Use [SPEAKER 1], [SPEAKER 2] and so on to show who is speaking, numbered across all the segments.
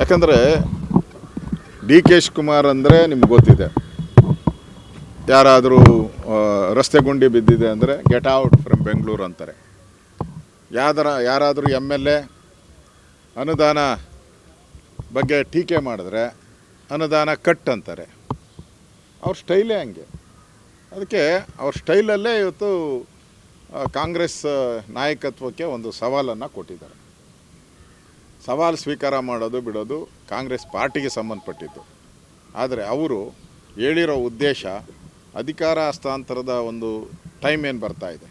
[SPEAKER 1] ಯಾಕಂದರೆ D K Shivakumar ಅಂದರೆ ನಿಮ್ಗೆ ಗೊತ್ತಿದೆ. ಯಾರಾದರೂ ರಸ್ತೆ ಗುಂಡಿ ಬಿದ್ದಿದೆ ಅಂದರೆ ಗೆಟ್ ಔಟ್ ಫ್ರಮ್ ಬೆಂಗಳೂರು ಅಂತಾರೆ. ಯಾವ್ದಾರ ಯಾರಾದರೂ ಎಂ ಎಲ್ ಎ ಅನುದಾನ ಬಗ್ಗೆ ಟೀಕೆ ಮಾಡಿದ್ರೆ ಅನುದಾನ ಕಟ್ ಅಂತಾರೆ. ಅವ್ರ ಸ್ಟೈಲೇ ಹಂಗೆ. ಅದಕ್ಕೆ ಅವ್ರ ಸ್ಟೈಲಲ್ಲೇ ಇವತ್ತು ಕಾಂಗ್ರೆಸ್ ನಾಯಕತ್ವಕ್ಕೆ ಒಂದು ಸವಾಲನ್ನು ಕೊಟ್ಟಿದ್ದಾರೆ. ಸವಾಲು ಸ್ವೀಕಾರ ಮಾಡೋದು ಬಿಡೋದು ಕಾಂಗ್ರೆಸ್ ಪಾರ್ಟಿಗೆ ಸಂಬಂಧಪಟ್ಟಿದ್ದು. ಆದರೆ ಅವರು ಹೇಳಿರೋ ಉದ್ದೇಶ ಅಧಿಕಾರ ಹಸ್ತಾಂತರದ ಒಂದು ಟೈಮ್ ಏನು ಬರ್ತಾ ಇದೆ?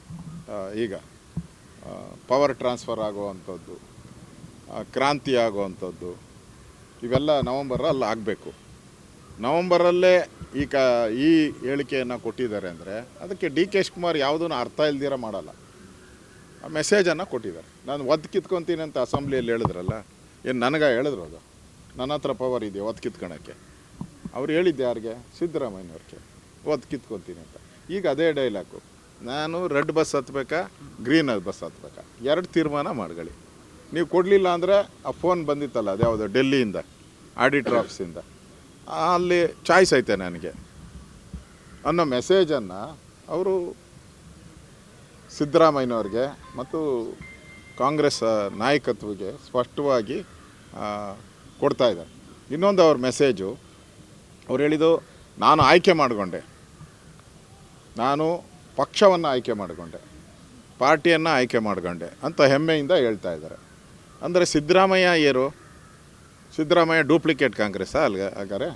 [SPEAKER 1] ಈಗ ಪವರ್ ಟ್ರಾನ್ಸ್ಫರ್ ಆಗುವಂಥದ್ದು ಕ್ರಾಂತಿ ಆಗುವಂಥದ್ದು, ಇವೆಲ್ಲ ನವಂಬರಲ್ಲಿ ಆಗಬೇಕು. ನವಂಬರಲ್ಲೇ ಈ ಕ, ಈ ಹೇಳಿಕೆಯನ್ನು ಕೊಟ್ಟಿದ್ದಾರೆ ಅಂದರೆ ಅದಕ್ಕೆ ಡಿ ಕೆ ಶಿವಕುಮಾರ್ ಯಾವುದನ್ನು ಅರ್ಥ ಇಲ್ದಿರ ಮಾಡಲ್ಲ. ಮೆಸೇಜನ್ನು ಕೊಟ್ಟಿದ್ದಾರೆ. ನಾನು ಒದ್ದು ಕಿತ್ಕೊತೀನಿ ಅಂತ ಅಸೆಂಬ್ಲಿಯಲ್ಲಿ ಹೇಳಿದ್ರಲ್ಲ, ಏನು ನನಗೆ ಹೇಳಿದ್ರು ಅದು? ನನ್ನ ಹತ್ರ ಪವರ್ ಇದೆಯಾ ಒದ್ದು ಕಿತ್ಕೊಳಕ್ಕೆ. ಅವ್ರು ಹೇಳಿದ್ದೆ ಯಾರಿಗೆ? ಸಿದ್ದರಾಮಯ್ಯನವ್ರಿಗೆ. ಒದ್ದು ಕಿತ್ಕೊತೀನಿ ಅಂತ. ಈಗ ಅದೇ ಡೈಲಾಗು ನಾನು ರೆಡ್ ಬಸ್ ಹತ್ಬೇಕಾ ಗ್ರೀನ್ ಬಸ್ ಹತ್ಬೇಕಾ? ಎರಡು ತೀರ್ಮಾನ ಮಾಡ್ಕೊಳ್ಳಿ. ನೀವು ಕೊಡಲಿಲ್ಲ ಅಂದರೆ ಆ ಫೋನ್ ಬಂದಿತ್ತಲ್ಲ ಅದ್ಯಾವುದು ಡೆಲ್ಲಿಯಿಂದ, ಆಡಿಟರ್ ಆಫೀಸಿಂದ. ಅಲ್ಲಿ ಚಾಯ್ಸ್ ಐತೆ ನನಗೆ. ಅನ್ನೋ ಮೆಸೇಜನ್ನು ಅವರು ಸಿದ್ದರಾಮಯ್ಯನವ್ರಿಗೆ ಮತ್ತು ಕಾಂಗ್ರೆಸ್ ನಾಯಕತ್ವಕ್ಕೆ ಸ್ಪಷ್ಟವಾಗಿ ಕೊಡ್ತಾ ಇದ್ದಾರೆ. ಇನ್ನೊಂದು ಅವ್ರ ಮೆಸೇಜು, ಅವ್ರು ಹೇಳಿದ್ದು, ನಾನು ಆಯ್ಕೆ ಮಾಡಿಕೊಂಡೆ. ನಾನು ಪಕ್ಷವನ್ನು ಆಯ್ಕೆ ಮಾಡಿಕೊಂಡೆ. ಪಾರ್ಟಿಯನ್ನು ಆಯ್ಕೆ ಮಾಡಿಕೊಂಡೆ ಅಂತ ಹೆಮ್ಮೆಯಿಂದ ಹೇಳ್ತಾ ಇದ್ದಾರೆ. ಅಂದರೆ ಸಿದ್ದರಾಮಯ್ಯ ಏರು ಸಿದ್ದರಾಮಯ್ಯ ಡೂಪ್ಲಿಕೇಟ್ ಕಾಂಗ್ರೆಸ್ಸಾ ಅಲ್ಗ ಹಾಗಾರೆ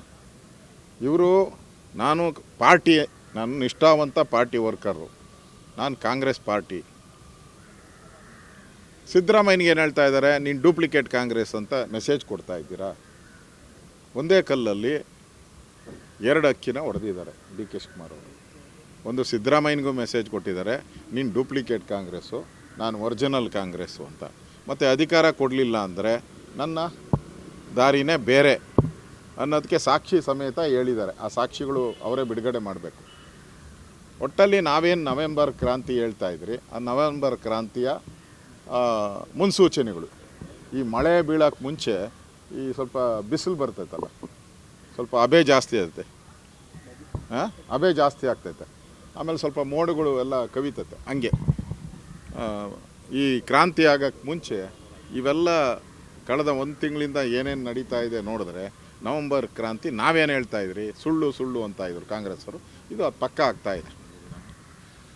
[SPEAKER 1] ಇವರು, ನಾನು ಪಾರ್ಟಿ ನಾನು ನಿಷ್ಠಾವಂತ ಪಾರ್ಟಿ ವರ್ಕರು. ನಾನು ಕಾಂಗ್ರೆಸ್ ಪಾರ್ಟಿ. ಸಿದ್ದರಾಮಯ್ಯನಿಗೆ ಏನು ಹೇಳ್ತಾ ಇದ್ದಾರೆ, ನೀನು ಡೂಪ್ಲಿಕೇಟ್ ಕಾಂಗ್ರೆಸ್ ಅಂತ ಮೆಸೇಜ್ ಕೊಡ್ತಾ ಇದ್ದೀರಾ? ಒಂದೇ ಕಲ್ಲಲ್ಲಿ ಎರಡು ಅಕ್ಕಿನ ಹೊಡೆದಿದ್ದಾರೆ ಡಿ ಕೆ ಶಿವಕುಮಾರ್ ಅವರು. ಒಂದು ಸಿದ್ದರಾಮಯ್ಯನಿಗೂ ಮೆಸೇಜ್ ಕೊಟ್ಟಿದ್ದಾರೆ, ನೀನು ಡೂಪ್ಲಿಕೇಟ್ ಕಾಂಗ್ರೆಸ್ಸು, ನಾನು ಒರಿಜಿನಲ್ ಕಾಂಗ್ರೆಸ್ಸು ಅಂತ. ಮತ್ತು ಅಧಿಕಾರ ಕೊಡಲಿಲ್ಲ ಅಂದರೆ ನನ್ನ ದಾರಿನೇ ಬೇರೆ ಅನ್ನೋದಕ್ಕೆ ಸಾಕ್ಷಿ ಸಮೇತ ಹೇಳಿದ್ದಾರೆ. ಆ ಸಾಕ್ಷಿಗಳು ಅವರೇ ಬಿಡುಗಡೆ ಮಾಡಬೇಕು. ಒಟ್ಟಲ್ಲಿ ನಾವೇನು ನವೆಂಬರ್ ಕ್ರಾಂತಿ ಹೇಳ್ತಾ ಇದ್ರಿ, ಆ ನವೆಂಬರ್ ಕ್ರಾಂತಿಯ ಮುನ್ಸೂಚನೆಗಳು. ಈ ಮಳೆ ಬೀಳೋಕ್ಕೆ ಮುಂಚೆ ಈ ಸ್ವಲ್ಪ ಬಿಸಿಲು ಬರ್ತೈತಲ್ಲ, ಸ್ವಲ್ಪ ಅಬೆ ಜಾಸ್ತಿ ಇರುತ್ತೆ ಹಾಂ ಅಬೆ ಜಾಸ್ತಿ ಆಗ್ತೈತೆ. ಆಮೇಲೆ ಸ್ವಲ್ಪ ಮೋಡಗಳು ಎಲ್ಲ ಕವಿತೈತೆ, ಹಂಗೆ. ಈ ಕ್ರಾಂತಿ ಆಗೋಕ್ಕೆ ಮುಂಚೆ ಇವೆಲ್ಲ ಕಳೆದ ಒಂದು ತಿಂಗಳಿಂದ ಏನೇನು ನಡೀತಾ ಇದೆ ನೋಡಿದ್ರೆ, ನವಂಬರ್ ಕ್ರಾಂತಿ ನಾವೇನು ಹೇಳ್ತಾ ಇದ್ರಿ, ಸುಳ್ಳು ಸುಳ್ಳು ಅಂತ ಇದ್ರು ಕಾಂಗ್ರೆಸ್ಸರು ಇದು ಅದು ಪಕ್ಕ ಆಗ್ತಾಯಿದೆ